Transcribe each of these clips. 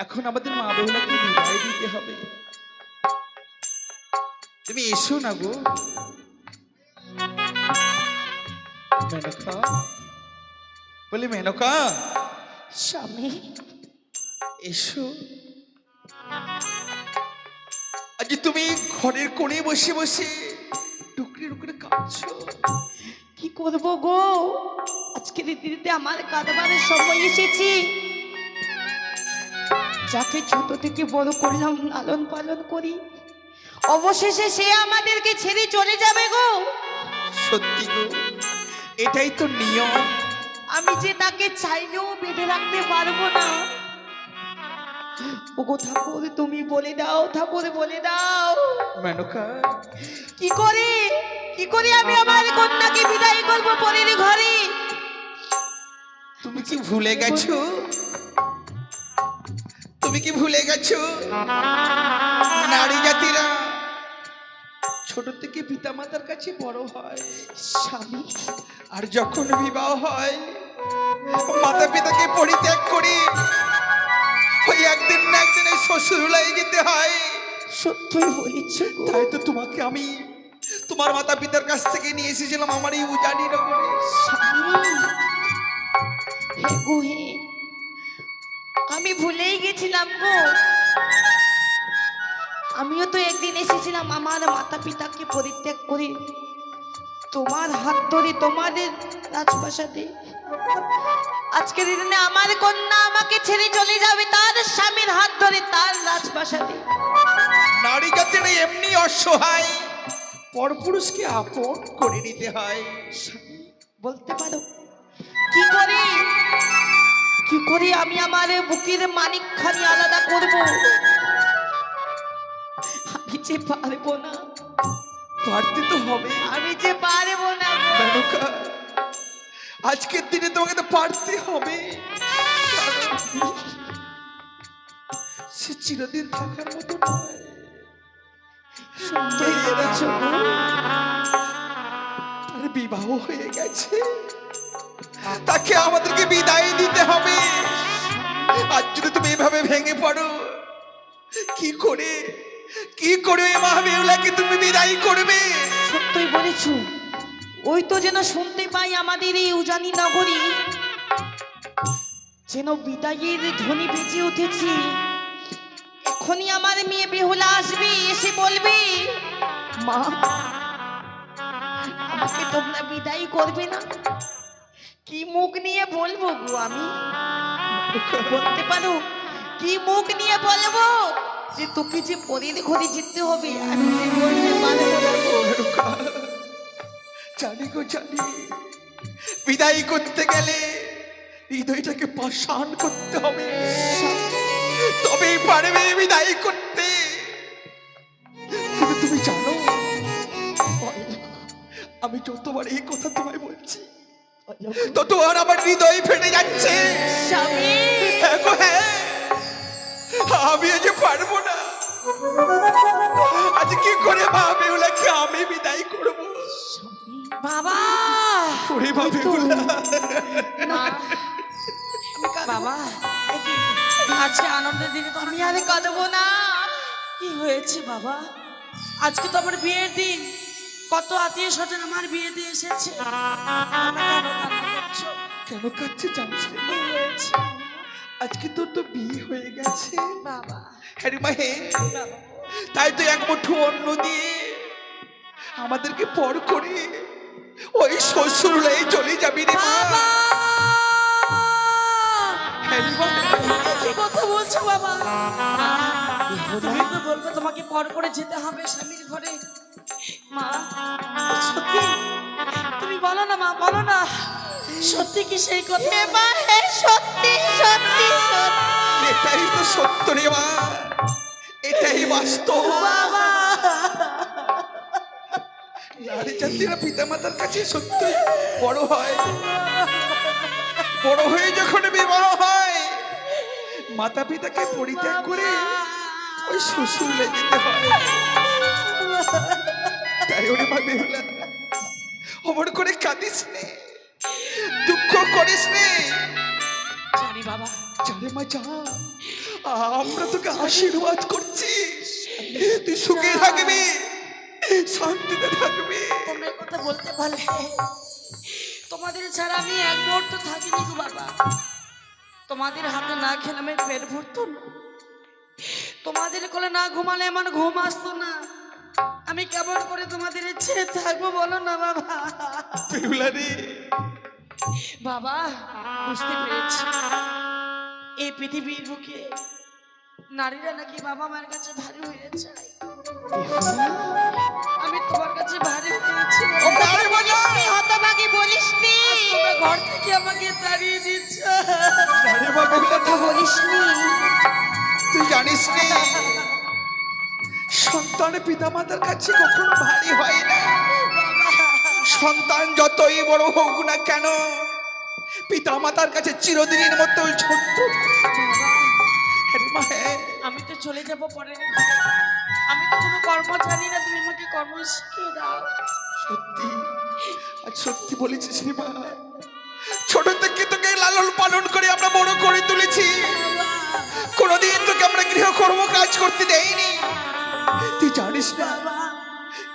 এখন আমাদের মা বেহুলাকে বিদায় দিতে হবে। তুমি এসো না গো। মেনকা? বলি মেনকা? স্বামী। এসো। আজ তুমি ঘরের কোণে বসে বসে টুকরির উপরে কাঁদছো। কি করব গো? আজকে রীতিতে আমার কাঁদবারের সময় এসেছি। যাকে ছোট থেকে বড় করলাম লালন পালন করি। অবশেষে সে আমাদেরকে ছেড়ে চলে যাবে গো। সত্যি গো এটাই তো নিয়ম। আমি যে তাকে চাইলেও বেঁধে রাখতে পারব না। ওগো ঠাকুর তুমি বলে দাও ঠাকুর বলে দাও। মেনকা। কি করে? কি করে আমি আমার কন্যাকে বিদায় করব পরের ঘরে? তুমি কি ভুলে গেছো? তুমি কি ভুলে গেছো? নারী জাতিরা ছোট থেকে পিতা মাতার কাছে বড় হয় স্বামী আর যখন বিবাহ হয় মাতা পিতাকে পরিত্যাগ করে ওই একদিন না একদিনের শ্বশুরলাই যেতে হয়। সত্যই বলেছ তাই তো তোমাকে আমি তোমার মাতা পিতার কাছ থেকে নিয়ে এসেছিলাম আমার এই উজানি নগরে। স্বামী হে গো হে আমি ভুলেই গেছিলাম গো। আমিও তো একদিন এসেছিলাম আমার মাতা পিতাকে পরিত্যাগ করে। তোমার হাত ধরে তোমাদের রাজপ্রাসাদে। আজকের দিনে আমার কন্যা আমাকে ছেড়ে চলে যাবে তার স্বামীর হাত ধরে তার রাজপ্রাসাদে। নারী জাতিরা এমনি অসহায় পরপুরুষকে আপন করে নিতে হয়। বলতে পারো করে আমি আমার বুকের মানিকখানি আলাদা করব। আমি যে পারব না। পারতে তো হবে। আমি যে পারব না। মেনকা আজকের দিনে তোমাকে তো পারতে হবে। সে চিরদিন থাকার মতো নয়। তার বিবাহ হয়ে গেছে। তাকে আমাদেরকে বিদায় দিতে হবে। আজ যদি তুমি এভাবে ভেঙে পড়ো, কি করে কি করে মহাবেউলাকে তুমি বিদায় করবে? সত্যই বলেছ। ওই তো যেন শুনতে পাই আমাদের এই উজানি নগরী। যেন বিদায়ের ধ্বনি বেজে উঠেছে। এখনই আমার মেয়ে বেহুলা আসবে, এসে বলবে, মা, আমাকে তোমরা বিদায় করবে না? কি মুখ নিয়ে বলব গো আমি? বলতে পারো? কি মুখ নিয়ে বলব? যে তোকে যে পরের ঘরে যেতে হবে, আমি বলতে। জানি গো, জানি। বিদায় করতে গেলে হৃদয়টাকে পাষাণ করতে হবে। তবেই পারবে বিদায় করতে। তুমি জানো আমি যতবার এই কথা তোমায় বলছি ততবার আমার হৃদয় ফেটে যাচ্ছে। হ্যাঁ হ্যাঁ। আমি আজ পারব না। আজ কি করে মা বেহুলাকে আমি বিদায় করব? বাবা! ওরে না বাবা আজকে আনন্দের দিনে তো আমি আর কাঁদবো না। কি হয়েছে বাবা? আজকে তো আমার বিয়ের দিন। কত আত্মীয় স্বজন আমার বিয়ে দিয়ে এসেছে? কেন কাচ্ছে জানিস আজকে তোর তো বিয়ে হয়ে গেছে। বাবা। হ্যাঁ তাই তো এক মুঠো অন্ন দিয়ে আমাদেরকে পর করে ওই শ্বশুরলাই চলে যাবি রে বাবা! হ্যাঁ কথা বলছো বাবা? তুমি তো বলবে তোমাকে পর করে যেতে হবে স্বামীর ঘরে। মা। সত্যি? তুমি বলো না মা বলো না। সত্যি কি সেই কথা? এবার হে সত্যি সত্যি সত্যি। এটাই তো সত্য রে মা। এটাই বাস্তব। বাবা। নারী জাতিরা পিতামাতার কাছে সত্য বড় হয়। বড় হয়ে যখন বিবাহ হয় মাতা পিতাকে পরিত্যাগ করে ওই শ্বশুর যেতে হয়। ওরে মা বেহুলা অমর করে কাঁদিস নে দুঃখ করিস নে। জানি বাবা। জানে মা যা। আমরা তোকে আশীর্বাদ করছি। তুই সুখে থাকবি শান্তিতে থাকবি। তোমরা কথা বলতে পারলে। তোমাদের ছাড়া আমি এক মুহূর্ত থাকিনি গো বাবা। তোমাদের হাতে না খেলে আমার পেট ভরতো না তোমাদের কোলে না ঘুমালে আমার ঘুম আসতো না। আমি কেমন করে তোমাদের ইচ্ছে থাকব বলো না বাবা? বাবা বুঝতে পেরেছি। এই পৃথিবীর বুকে নারীরা নাকি বাবা মায়ের কাছে ভারী হয়ে যায়? আমি তোমার কাছে ভারী হয়েছি তুই হতভাগী বলিস নি ঘর থেকে আমাকে তাড়িয়ে দিচ্ছ। আরে মা বেহুলা কথা বলিস নি তুই জানিস রে সন্তান পিতামাতার কাছে কখনো ভারী হয় না। সন্তান যতই বড় হোক না কেন পিতামাতার কাছে চিরদিনের মতো ছোট্ট। আমি তো চলে যাব পরে আমি তো কোনো কর্ম জানি না তুমি আমাকে কর্ম শিখিয়ে দাও। সত্যি আজ সত্যি বলেছিস মা। ছোট থেকে তোকে লালন পালন করে আমরা বড় করে তুলেছি। কোনোদিন তোকে আমরা গৃহকর্ম কাজ করতে দেইনি। তুই জানিস না?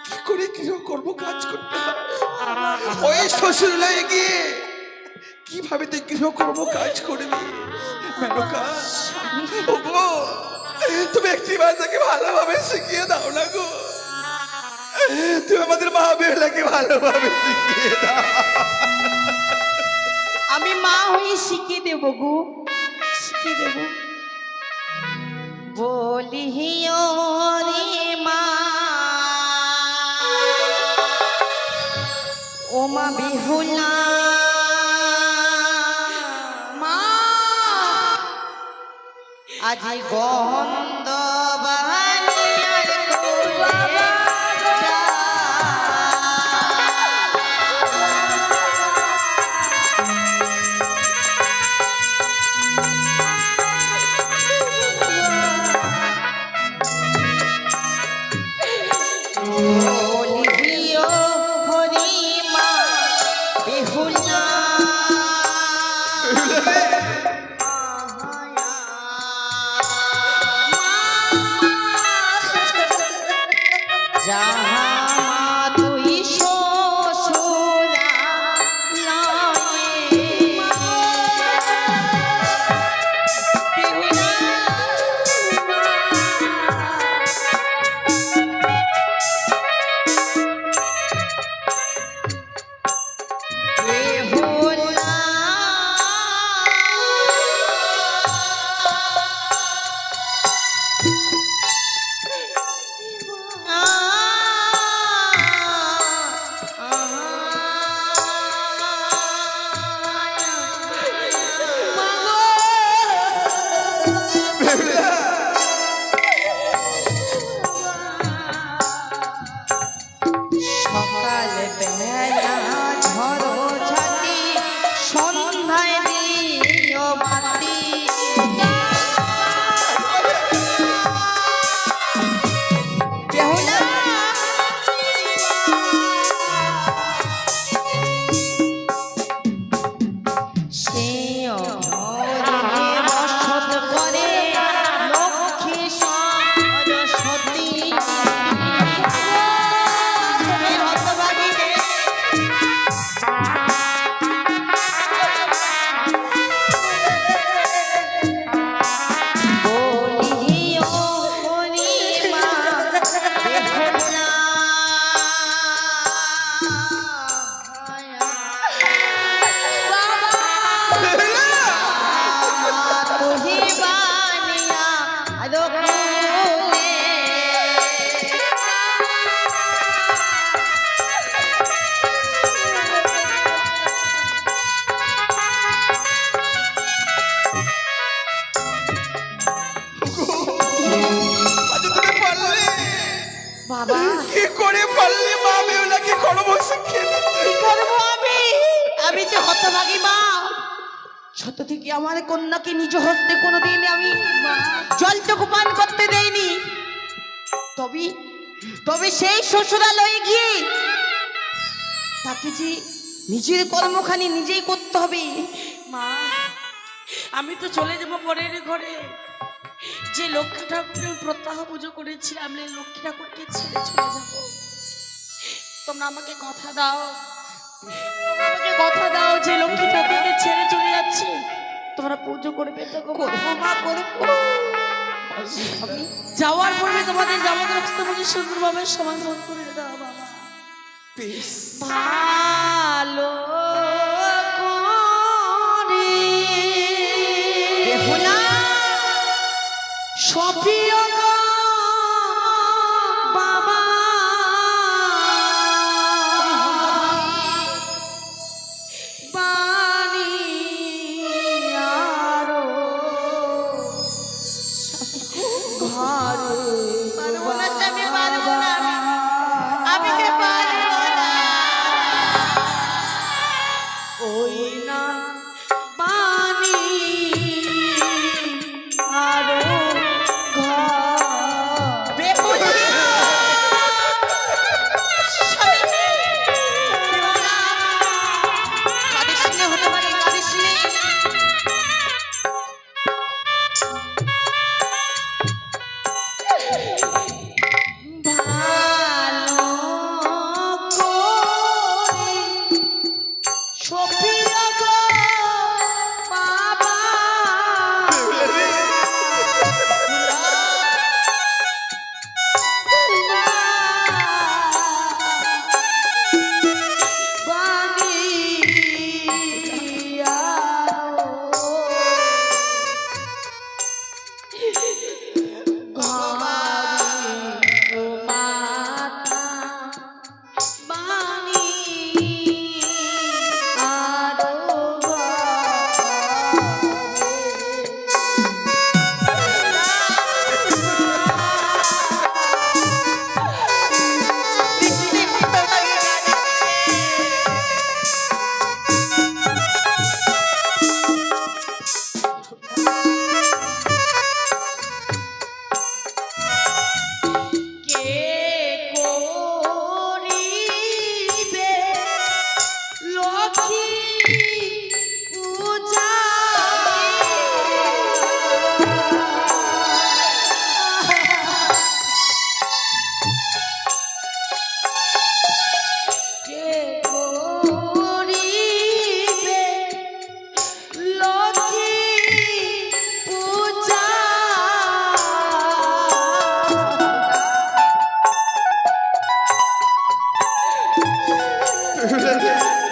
কি করে গৃহকর্ম কাজ করতে ওই শ্বশুরালয়ে গিয়ে কীভাবে তুই গৃহকর্ম কাজ করবি? তুমি একটি ভাষাকে ভালোভাবে শিখিয়ে দাও না গো। তুমি আমাদের মা বেলাকে ভালোভাবে আমি মা হয়ে শিখিয়ে দেব গো। শিখিয়ে দেব। বলিও রে মা। ও মা বিহুলা। আজি গন্ধ ছোট থেকে আমার কন্যাকে নিজ হস্তে কোনোদিন আমি জলটুকু পান করতে দেইনি। তবে তবে সেই শ্বশুরালয়ে গিয়ে তাকে যে নিজের কর্মখানি নিজেই করতে হবে, মা, আমি তো চলে যাব পরের ঘরে। যে লক্ষ্মী ঠাকুরের প্রত্যাহ পুজো করেছি আমি লক্ষ্মী ঠাকুরকে ছেড়ে চলে যাব। তোমরা আমাকে কথা দাও। কথা দাও যে লক্ষ্মী ঠাকুরকে ছেড়ে চলে যাচ্ছি। তোমরা পুজো করে তো যাওয়ার পূর্বে তোমাদের জামা কাপড় তোমাকে সুন্দরভাবে সমাধান করে দাও বাবা। বেশ ভালো। Yeah.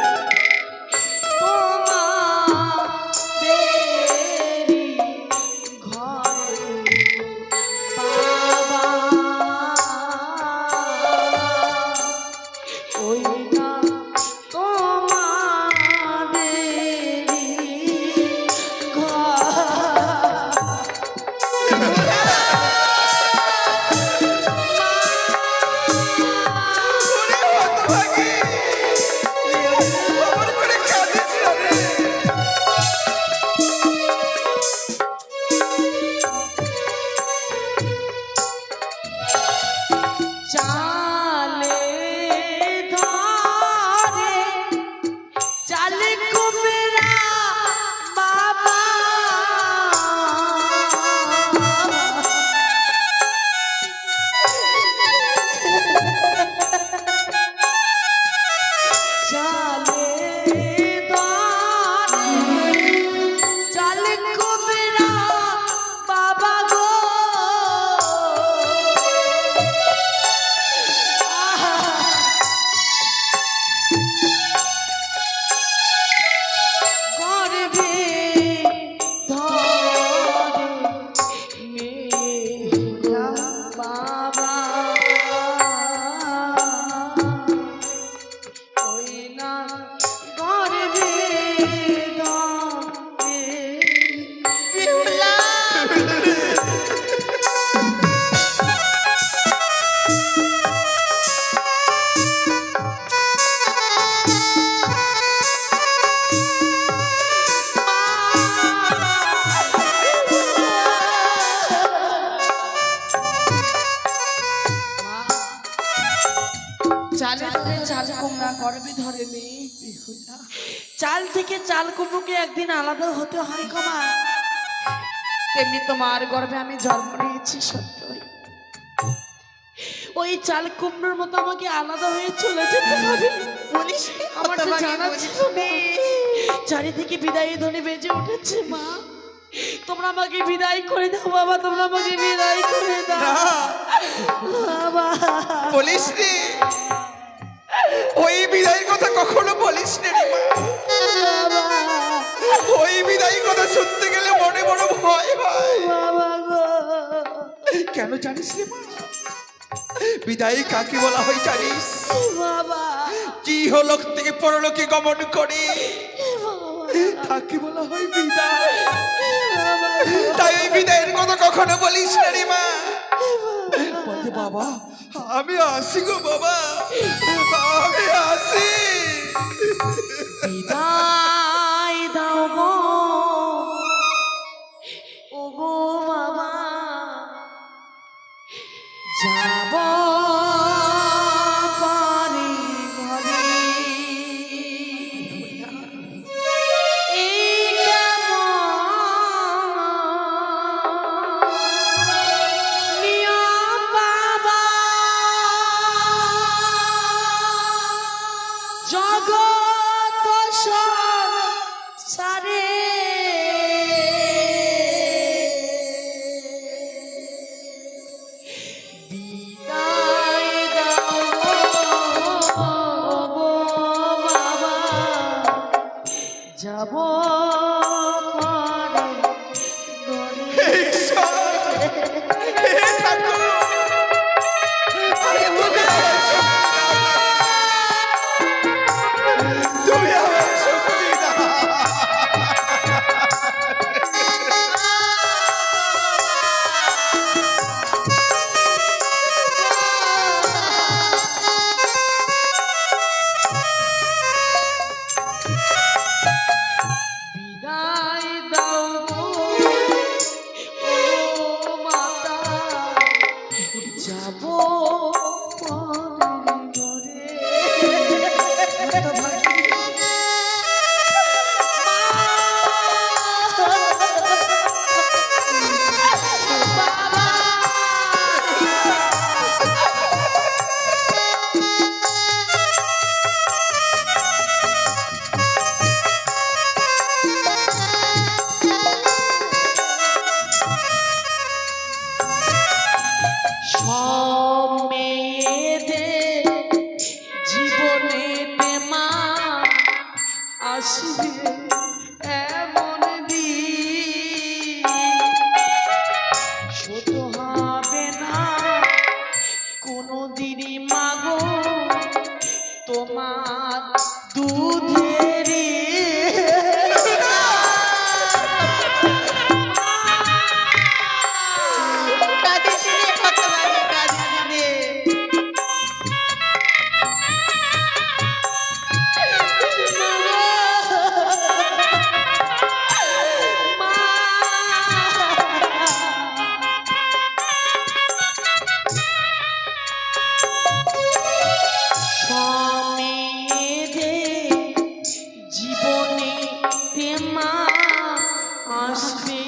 চালের চাল কুমড়া গর্বে ধরে মেয়ে চাল থেকে চাল কুমড়োকে একদিন আলাদা হতে হয় কমা তেমনি তোমার গর্বে আমি জন্ম নিয়েছি সত্যই। ওই চাল কুমড়োর মতো আমাকে আলাদা হয়ে চলে যেতে হবে। আমার জানা ছিল চারিদিকে বিদায় ধ্বনি বেজে উঠেছে মা। তোমরা আমাকে বিদায় করে দাও বাবা তোমরা আমাকে বিদায় করে দাও। বাবা। বলিস রে ওই বিদায়ের কথা কখনো বলিস রে ওই বিদায়ী কথা শুনতে গেলে মনে বড় ভয় হয় কেন জানিস রে মা? বিদায়ী কাকে বলা হয় জানিস? কি হলোক থেকে পরলোকে গমন করে? তাকে বলা হয় বিদায়? তাই বিদায়ের কথা কখনো বলিস রে মা। বাবা আমি আসি গো বাবা। আমি আসি। ও গো। বাবা। যা তোমার দুধ আসবে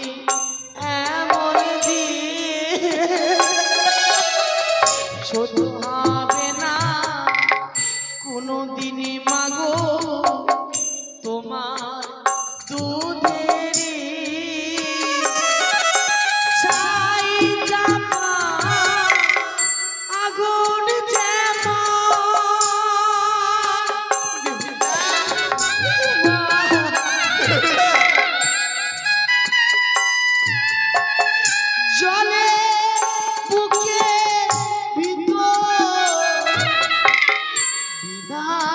God.